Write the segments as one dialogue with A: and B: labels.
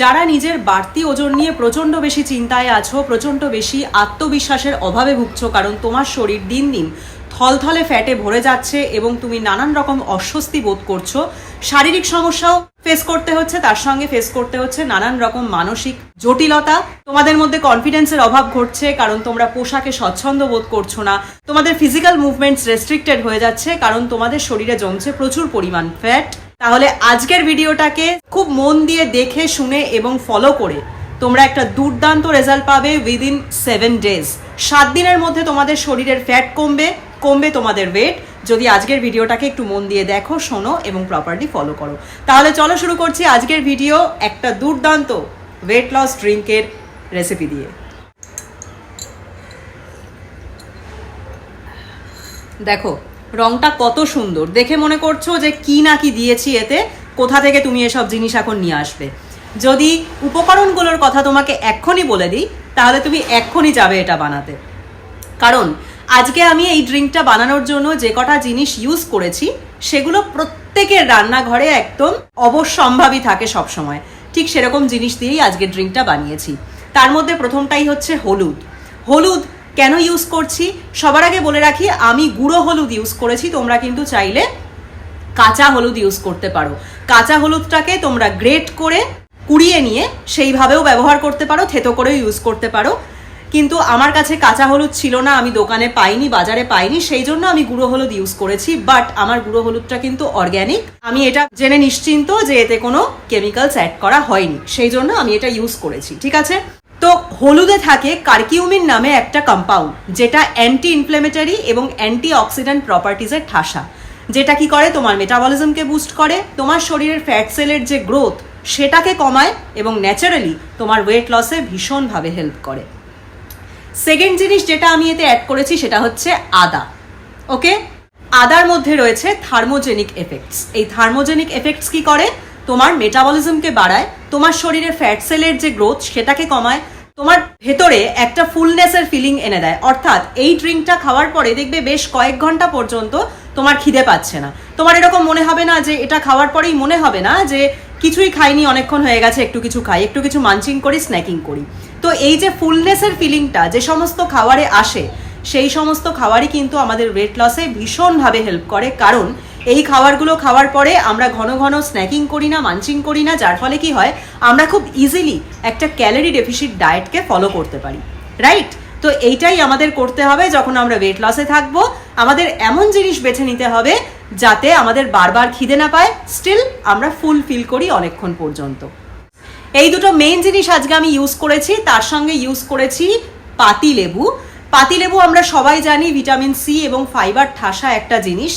A: যারা নিজের বাড়তি ওজন নিয়ে প্রচণ্ড বেশি চিন্তায় আছো, প্রচণ্ড বেশি আত্মবিশ্বাসের অভাবে ভুগছো, কারণ তোমার শরীর দিন দিন থলথলে ফ্যাটে ভরে যাচ্ছে এবং তুমি নানান রকম অস্বস্তি বোধ করছ। শারীরিক সমস্যাও ফেস করতে হচ্ছে, তার সঙ্গে ফেস করতে হচ্ছে নানান রকম মানসিক জটিলতা। তোমাদের মধ্যে কনফিডেন্সের অভাব ঘটছে, কারণ তোমরা পোশাকে স্বচ্ছন্দ বোধ করছ না। তোমাদের ফিজিক্যাল মুভমেন্টস রেস্ট্রিক্টেড হয়ে যাচ্ছে, কারণ তোমাদের শরীরে জমছে প্রচুর পরিমাণ ফ্যাট তাহলে আজকের ভিডিওটাকে খুব মন দিয়ে দেখে, শুনে এবং ফলো করে তোমরা একটা দুর্দান্ত রেজাল্ট পাবে উইদিন সেভেন ডেজ সাত দিনের মধ্যে তোমাদের শরীরের ফ্যাট কমবে কমবে তোমাদের ওয়েট যদি আজকের ভিডিওটাকে একটু মন দিয়ে দেখো, শোনো এবং প্রপারলি ফলো করো। তাহলে চলো শুরু করছি আজকের ভিডিও একটা দুর্দান্ত ওয়েট লস ড্রিঙ্কের রেসিপি দিয়ে। দেখো রংটা কত সুন্দর। দেখে মনে করছ যে কি না কি দিয়েছি এতে? কোথা থেকে তুমি এসব জিনিস এখন নিয়ে আসবে? যদি উপকরণগুলোর কথা তোমাকে এক্ষুনি বলে দিই, তাহলে তুমি এক্ষুনি যাবে এটা বানাতে। কারণ আজকে আমি এই ড্রিঙ্কটা বানানোর জন্য যে কটা জিনিস ইউজ করেছি, সেগুলো প্রত্যেকের রান্নাঘরে একদম অবশ্যম্ভাবী থাকে সবসময়। ঠিক সেরকম জিনিস দিয়েই আজকে ড্রিঙ্কটা বানিয়েছি। তার মধ্যে প্রথমটাই হচ্ছে হলুদ। হলুদ কেন ইউজ করছি? সবার আগে বলে রাখি, আমি গুঁড়ো হলুদ ইউজ করেছি, তোমরা কিন্তু চাইলে কাঁচা হলুদ ইউজ করতে পারো। কাঁচা হলুদটাকে তোমরা গ্রেট করে কুড়িয়ে নিয়ে সেইভাবেও ব্যবহার করতে পারো, থেতো করেও ইউজ করতে পারো। কিন্তু আমার কাছে কাঁচা হলুদ ছিল না, আমি দোকানে পাইনি, বাজারে পাইনি, সেই জন্য আমি গুঁড়ো হলুদ ইউজ করেছি বাট আমার গুঁড়ো হলুদটা কিন্তু অর্গ্যানিক আমি এটা জেনে নিশ্চিন্ত যে এতে কোনো কেমিক্যালস অ্যাড করা হয়নি, সেই জন্য আমি এটা ইউজ করেছি, ঠিক আছে? তো হলুদে থাকে কার্কিউমিন নামে একটা কম্পাউন্ড যেটা অ্যান্টি ইনফ্লেমেটারি এবং অ্যান্টি অক্সিডেন্ট প্রপার্টিজের ঠাসা, যেটা কি করে? তোমার মেটাবলিজমকে বুস্ট করে, তোমার শরীরের ফ্যাট সেলের যে গ্রোথ সেটাকে কমায় এবং ন্যাচারালি তোমার ওয়েট লসে ভীষণভাবে হেল্প করে। সেকেন্ড জিনিস যেটা আমি এতে অ্যাড করেছি সেটা হচ্ছে আদা ওকে আদার মধ্যে রয়েছে থার্মোজেনিক এফেক্টস এই থার্মোজেনিক এফেক্টস কি করে? তোমার মেটাবলিজমকে বাড়ায়, তোমার শরীরে ফ্যাট সেলের যে গ্রোথ সেটাকে কমায়, তোমার ভেতরে একটা ফুলনেসের ফিলিং এনে দেয়। অর্থাৎ এই ড্রিঙ্কটা খাওয়ার পরে দেখবে বেশ কয়েক ঘণ্টা পর্যন্ত তোমার খিদে পাচ্ছে না। তোমার এরকম মনে হবে না যে এটা খাওয়ার পরেই মনে হবে না যে কিছুই খাইনি, অনেকক্ষণ হয়ে গেছে, একটু কিছু খাই, একটু কিছু মানচিং করি স্ন্যাকিং করি। তো এই যে ফুলনেসের ফিলিংটা যে সমস্ত খাবারে আসে, সেই সমস্ত খাবারই কিন্তু আমাদের ওয়েট লসে ভীষণভাবে হেল্প করে। কারণ এই খাবারগুলো খাওয়ার পরে আমরা ঘন ঘন স্ন্যাকিং করি না মানচিং করি না, যার ফলে কি হয়, আমরা খুব ইজিলি একটা ক্যালোরি ডেফিসিট ডায়েটকে ফলো করতে পারি রাইট তো এইটাই আমাদের করতে হবে যখন আমরা ওয়েট লসে থাকব। আমাদের এমন জিনিস বেছে নিতে হবে যাতে আমাদের বারবার খিদে না পায় স্টিল আমরা ফুল ফিল করি অনেকক্ষণ পর্যন্ত। এই দুটো মেইন জিনিস আজকে আমি ইউজ করেছি, তার সঙ্গে ইউজ করেছি পাতি লেবু পাতি লেবু আমরা সবাই জানি ভিটামিন সি এবং ফাইবার ঠাসা একটা জিনিস।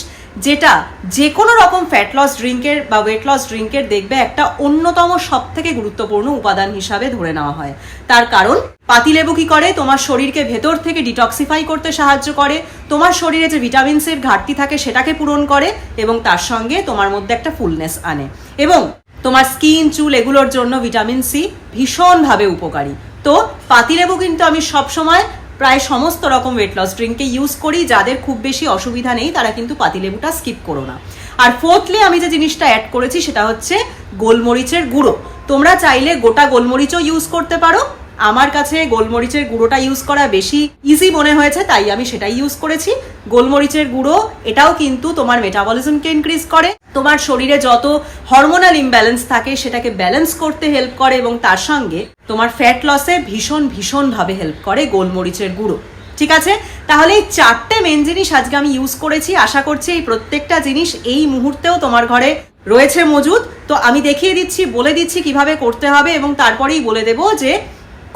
A: যেটা যে কোনো রকম ফ্যাট লস ড্রিঙ্কের বা ওয়েট লস ড্রিঙ্কের দেখবে একটা অন্যতম সব থেকে গুরুত্বপূর্ণ উপাদান হিসাবে ধরে নেওয়া হয়। তার কারণ পাতিলেবু কি করে? তোমার শরীরকে ভেতর থেকে ডিটক্সিফাই করতে সাহায্য করে, তোমার শরীরে যে ভিটামিনসের ঘাটতি থাকে সেটাকে পূরণ করে এবং তার সঙ্গে তোমার মধ্যে একটা ফুলনেস আনে। এবং তোমার স্কিন চুল এগুলোর জন্য ভিটামিন সি ভীষণভাবে উপকারী। তো পাতিলেবু কিন্তু আমি সবসময় প্রায় সমস্ত রকম ওয়েট লস ড্রিঙ্ককে ইউজ করি, যাদের খুব বেশি অসুবিধা নেই, তারা কিন্তু পাতিলেবুটা স্কিপ করো না। আর ফোর্থলি আমি যে জিনিসটা অ্যাড করেছি, সেটা হচ্ছে গোলমরিচের গুঁড়ো। তোমরা চাইলে গোটা গোলমরিচও ইউজ করতে পারো। আমার কাছে গোলমরিচের গুঁড়োটা ইউজ করা বেশি ইজি মনে হয়েছে, তাই আমি সেটাই ইউজ করেছি। গোলমরিচের গুঁড়ো, এটাও কিন্তু তোমার মেটাবলিজমকে ইনক্রিজ করে। তোমার শরীরে যত হরমোনাল ইমব্যালেন্স থাকে, সেটাকে ব্যালেন্স করতে হেল্প করে এবং তার সঙ্গে তোমার ফ্যাট লসে ভীষণ, ভীষণভাবে হেল্প করে গোলমরিচের গুঁড়ো। ঠিক আছে? তাহলে এই চারটে মেন জিনিস আজকে আমি ইউজ করেছি। আশা করছি এই প্রত্যেকটা জিনিস এই মুহূর্তেও তোমার ঘরে রয়েছে মজুদ। তো আমি দেখিয়ে দিচ্ছি, বলে দিচ্ছি কীভাবে করতে হবে এবং তারপরেই বলে দেবো যে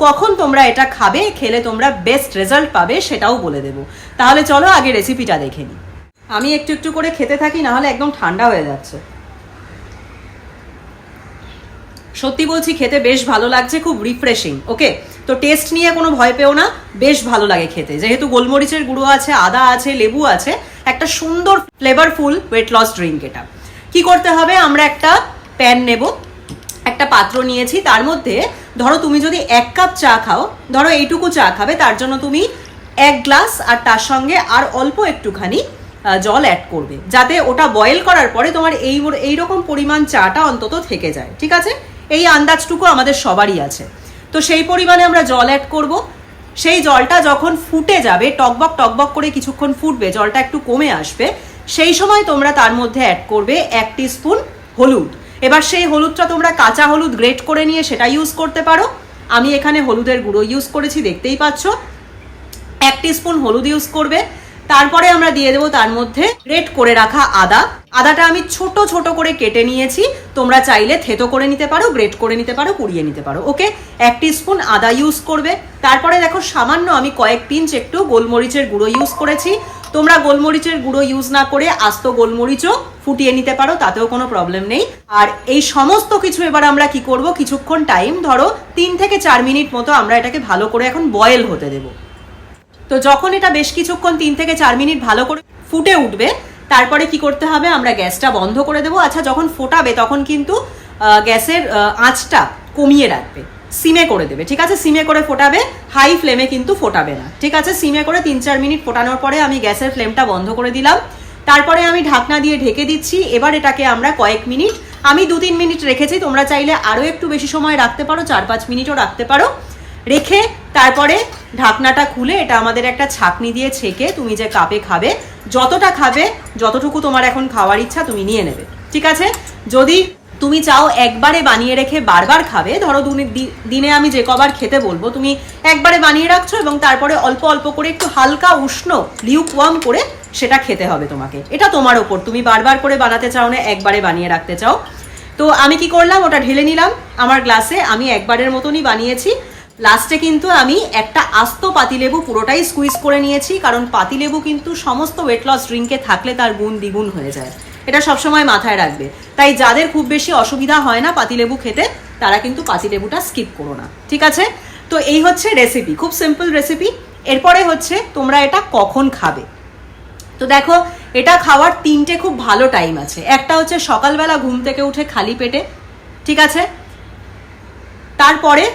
A: কখন তোমরা এটা খাবে, খেলে তোমরা বেস্ট রেজাল্ট পাবে সেটাও বলে দেবো। তাহলে চলো আগে রেসিপিটা দেখে নিই। আমি একটু একটু করে খেতে থাকি নাহলে একদম ঠান্ডা হয়ে যাচ্ছে। সত্যি বলছি, খেতে বেশ ভালো লাগছে, খুব রিফ্রেশিং ওকে তো টেস্ট নিয়ে কোনো ভয় পেও না, বেশ ভালো লাগে খেতে। যেহেতু গোলমরিচের গুঁড়ো আছে, আদা আছে, লেবু আছে, একটা সুন্দর ফ্লেভারফুল ওয়েট লস ড্রিঙ্ক এটা। কি করতে হবে, আমরা একটা প্যান নেব, একটা পাত্র নিয়েছি, তার মধ্যে ধরো তুমি যদি এক কাপ চা খাও, ধরো এইটুকু চা খাবে, তার জন্য তুমি এক গ্লাস আর তার সঙ্গে আর অল্প একটুখানি জল অ্যাড করবে। যাতে ওটা বয়েল করার পরে তোমার এই এইরকম পরিমাণ চাটা অন্তত থেকে যায়। ঠিক আছে? এই আন্দাজটুকু আমাদের সবারই আছে। তো সেই পরিমাণে আমরা জল অ্যাড করব। সেই জলটা যখন ফুটে যাবে, টকবক টকবক করে কিছুক্ষণ ফুটবে, জলটা একটু কমে আসবে, সেই সময় তোমরা তার মধ্যে অ্যাড করবে এক স্পুন হলুদ। এবার সেই হলুদটা তোমরা কাঁচা হলুদ গ্রেট করে নিয়ে সেটা ইউজ করতে পারো। আমি এখানে হলুদের গুঁড়ো ইউজ করেছি, দেখতেই পাচ্ছ। এক স্পুন হলুদ ইউজ করবে। তারপরে আমরা দিয়ে দেবো তার মধ্যে গ্রেট করে রাখা আদা। আদাটা আমি ছোট ছোট করে কেটে নিয়েছি। তোমরা চাইলে থেতো করে নিতে পারো গ্রেট করে নিতে পারো কুড়িয়ে নিতে পারো ওকে এক স্পুন আদা ইউজ করবে। তারপরে দেখো সামান্য আমি কয়েক পিঞ্চ একটু গোলমরিচের গুঁড়ো ইউজ করেছি। তোমরা গোলমরিচের গুঁড়ো ইউজ না করে আস্ত গোলমরিচও ফুটিয়ে নিতে পারো, তাতেও কোনো প্রবলেম নেই। আর এই সমস্ত কিছু এবার আমরা কি করব? কিছুক্ষণ টাইম ধরো তিন থেকে চার মিনিট মতো আমরা এটাকে ভালো করে এখন বয়েল হতে দেবো। তো যখন এটা বেশ কিছুক্ষণ তিন থেকে চার মিনিট ভালো করে ফুটে উঠবে, তারপরে কি করতে হবে? আমরা গ্যাসটা বন্ধ করে দেবো। আচ্ছা যখন ফোটাবে তখন কিন্তু গ্যাসের আঁচটা কমিয়ে রাখবে। সিমে করে দেবে, ঠিক আছে? সিমে করে ফোটাবে হাই ফ্লেমে কিন্তু ফোটাবে না, ঠিক আছে? সিমে করে তিন চার মিনিট ফোটানোর পরে আমি গ্যাসের ফ্লেমটা বন্ধ করে দিলাম। তারপরে আমি ঢাকনা দিয়ে ঢেকে দিচ্ছি, এবার এটাকে আমরা কয়েক মিনিট, আমি দু তিন মিনিট রেখেছি, তোমরা চাইলে আরও একটু বেশি সময় রাখতে পারো, চার পাঁচ মিনিটও রাখতে পারো। রেখে তারপরে ঢাকনাটা খুলে এটা আমাদের একটা ছাকনি দিয়ে ছেঁকে তুমি যে কাপে খাবে, যতটা খাবে, যতটুকু তোমার এখন খাওয়ার ইচ্ছা তুমি নিয়ে নেবে, ঠিক আছে? যদি তুমি চাও একবারে বানিয়ে রেখে বারবার খাবে? ধরো দুনি- দি- দিনে আমি যে কবার খেতে বলব, তুমি একবারে বানিয়ে রাখছো এবং তারপরে অল্প অল্প করে একটু হালকা উষ্ণ লিউক ওয়ার্ম করে সেটা খেতে হবে তোমাকে। এটা তোমার ওপর। তুমি বারবার করে বানাতে চাও না, একবারে বানিয়ে রাখতে চাও। তো আমি কি করলাম? ওটা ঢেলে নিলাম। আমার গ্লাসে আমি একবারের মতনই বানিয়েছি। লাস্টে কিন্তু আমি একটা আস্ত পাতিলেবু পুরোটাই স্কুইজ করে নিয়েছি, কারণ পাতিলেবু কিন্তু সমস্ত ওয়েট লস ড্রিঙ্কে থাকলে তার গুণ দ্বিগুণ হয়ে যায়। এটা সবসময় মাথায় রাখবে। তাই যাদের খুব বেশি অসুবিধা হয় না পাতিলেবু খেতে, তারা কিন্তু পাতিলেবুটা স্কিপ করো না। ঠিক আছে? তো এই হচ্ছে রেসিপি খুব সিম্পল রেসিপি এরপরে হচ্ছে তোমরা এটা কখন খাবে। তো দেখো, এটা খাওয়ার তিনটে খুব ভালো টাইম আছে। একটা হচ্ছে সকালবেলা ঘুম থেকে উঠে খালি পেটে, ঠিক আছে? তারপরে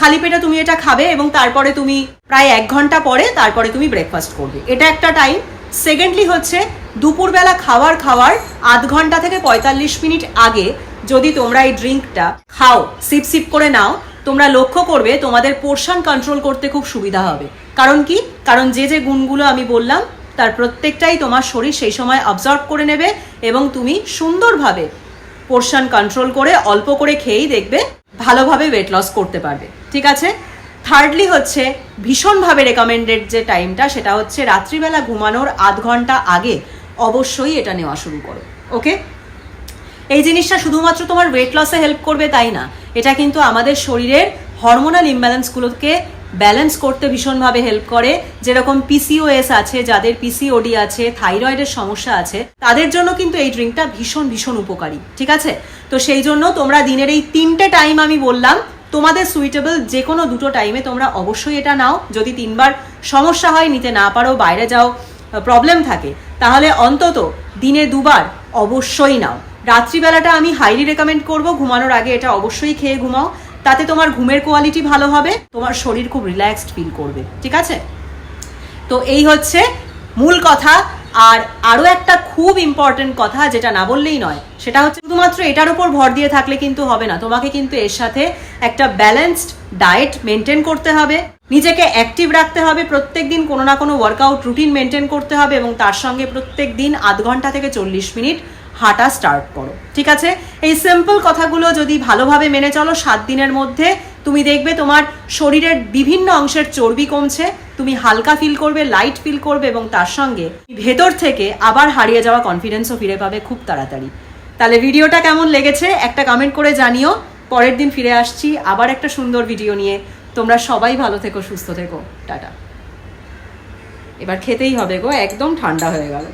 A: খালি পেটে তুমি এটা খাবে এবং তারপরে তুমি প্রায় এক ঘণ্টা পরে তারপরে তুমি ব্রেকফাস্ট করবে। এটা একটা টাইম সেকেন্ডলি হচ্ছে দুপুরবেলা খাওয়ার খাওয়ার আধ ঘণ্টা থেকে পঁয়তাল্লিশ মিনিট আগে যদি তোমরা এই ড্রিঙ্কটা খাও সিপ সিপ করে নাও, তোমরা লক্ষ্য করবে তোমাদের পোর্শন কন্ট্রোল করতে খুব সুবিধা হবে। কারণ কি? কারণ যে যে গুণগুলো আমি বললাম, তার প্রত্যেকটাই তোমার শরীর সেই সময় অবজার্ভ করে নেবে এবং তুমি সুন্দরভাবে পোর্শন কন্ট্রোল করে অল্প করে খেয়েই দেখবে ভালোভাবে ওয়েট লস করতে পারবে। ঠিক আছে? থার্ডলি হচ্ছে, ভীষণভাবে রেকমেন্ডেড যে টাইমটা সেটা হচ্ছে রাত্রিবেলা ঘুমানোর আধ ঘণ্টা আগে অবশ্যই এটা নেওয়া শুরু করো ওকে এই জিনিসটা শুধুমাত্র তোমার ওয়েট লসে হেল্প করবে তাই না? এটা কিন্তু আমাদের শরীরের হরমোনাল ইমব্যালেন্সগুলোকে ব্যালেন্স করতে ভীষণভাবে হেল্প করে। যেরকম পিসিওএস আছে, যাদের পিসিওডি আছে থাইরয়েডের সমস্যা আছে, তাদের জন্য কিন্তু এই ড্রিঙ্কটা ভীষণ ভীষণ উপকারী, ঠিক আছে? তো সেই জন্য তোমরা দিনের এই তিনটে টাইম আমি বললাম, তোমাদের সুইটেবল যে কোনো দুটো টাইমে তোমরা অবশ্যই এটা নাও। যদি তিনবার সমস্যা হয়, নিতে না পারো, বাইরে যাও প্রবলেম থাকে, তাহলে অন্তত দিনে দুবার অবশ্যই নাও। রাত্রিবেলাটা আমি হাইলি রেকমেন্ড করব, ঘুমানোর আগে এটা অবশ্যই খেয়ে ঘুমাও। তাতে তোমার ঘুমের কোয়ালিটি ভালো হবে, তোমার শরীর খুব রিল্যাক্সড ফিল করবে, ঠিক আছে? তো এই হচ্ছে মূল কথা। আর আরও একটা খুব ইম্পর্টেন্ট কথা, যেটা না বললেই নয়, সেটা হচ্ছে শুধুমাত্র এটার উপর ভর দিয়ে থাকলে কিন্তু হবে না। তোমাকে কিন্তু এর সাথে একটা ব্যালেন্সড ডায়েট মেনটেন করতে হবে। নিজেকে অ্যাক্টিভ রাখতে হবে প্রত্যেক দিন কোনো না কোনো ওয়ার্কআউট রুটিন মেনটেন করতে হবে এবং তার সঙ্গে প্রত্যেক দিন আধ ঘণ্টা থেকে চল্লিশ মিনিট হাঁটা স্টার্ট করো, ঠিক আছে? এই সিম্পল কথাগুলো যদি ভালোভাবে মেনে চলো, সাত দিনের মধ্যে তুমি দেখবে তোমার শরীরের বিভিন্ন অংশের চর্বি কমছে, তুমি হালকা ফিল করবে লাইট ফিল করবে এবং তার সঙ্গে ভেতর থেকে আবার হারিয়ে যাওয়া কনফিডেন্সও ফিরে পাবে খুব তাড়াতাড়ি। তাহলে ভিডিওটা কেমন লেগেছে, একটা কমেন্ট করে জানিও, পরের দিন ফিরে আসছি, আবার একটা সুন্দর ভিডিও নিয়ে। তোমরা সবাই ভালো থেকো, সুস্থ থেকো, টাটা। এবার খেতেই হবে গো, একদম ঠান্ডা হয়ে গেল।